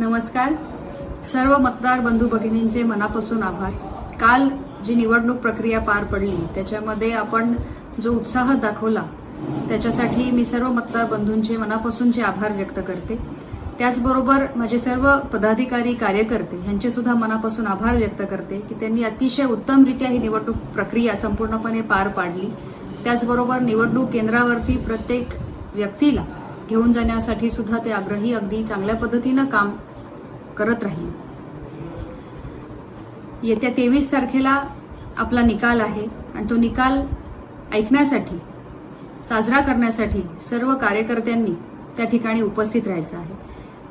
नमस्कार. सर्व मतदार बंधू भगिनींचे मनापासून आभार. काल जी निवडणूक प्रक्रिया पार पडली त्याच्यामध्ये आपण जो उत्साह दाखवला त्याच्यासाठी मी सर्व मतदार बंधूंचे मनापासूनचे आभार व्यक्त करते. त्याचबरोबर माझे सर्व पदाधिकारी कार्यकर्ते यांचे सुद्धा मनापासून आभार व्यक्त करते की त्यांनी अतिशय उत्तमरित्या ही निवडणूक प्रक्रिया संपूर्णपणे पार पाडली. त्याचबरोबर निवडणूक केंद्रावरती प्रत्येक व्यक्तीला घेऊन जाण्यासाठी सुद्धा ते आग्रही अगदी चांगल्या पद्धतीनं काम करत राहिले येत्या तेवीस तारखेला आपला निकाल आहे आणि तो निकाल ऐकण्यासाठी साजरा करण्यासाठी सर्व कार्यकर्त्यांनी त्या ठिकाणी उपस्थित राहायचं आहे.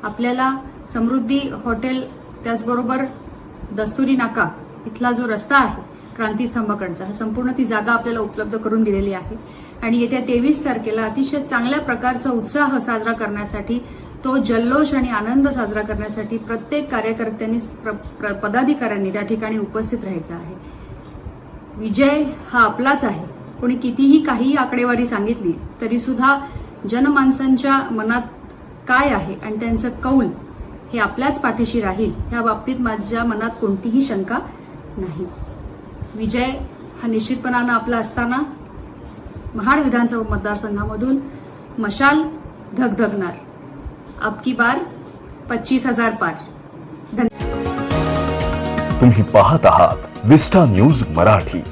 आपल्याला समृद्धी हॉटेल त्याचबरोबर दस्तुरी नाका इथला जो रस्ता आहे क्रांतीस्तंभाकडचा हा संपूर्ण ती जागा आपल्याला उपलब्ध करून दिलेली आहे. आणि येत्या तेवीस तारखेला अतिशय चांगल्या प्रकारचा उत्साह साजरा करण्यासाठी तो जल्लोष आणि आनंद साजरा करण्यासाठी प्रत्येक कार्यकर्त्यांनी प्र- प्र- पदाधिकाऱ्यांनी त्या ठिकाणी उपस्थित राहायचं आहे. विजय हा आपलाच आहे. कोणी कितीही काहीही आकडेवारी सांगितली तरी सुद्धा जनमानसांच्या मनात काय आहे आणि त्यांचं कौल हे आपल्याच पाठीशी राहील या बाबतीत माझ्या मनात कोणतीही शंका नाही. विजय हा निश्चितपणानं आपला असताना महाड विधानसभा मतदारसंघामधून मशाल धगधगणार. आपकी बार पच्चीस हजार पार। तुम्ही पाहत आहात विस्टा न्यूज मराठी।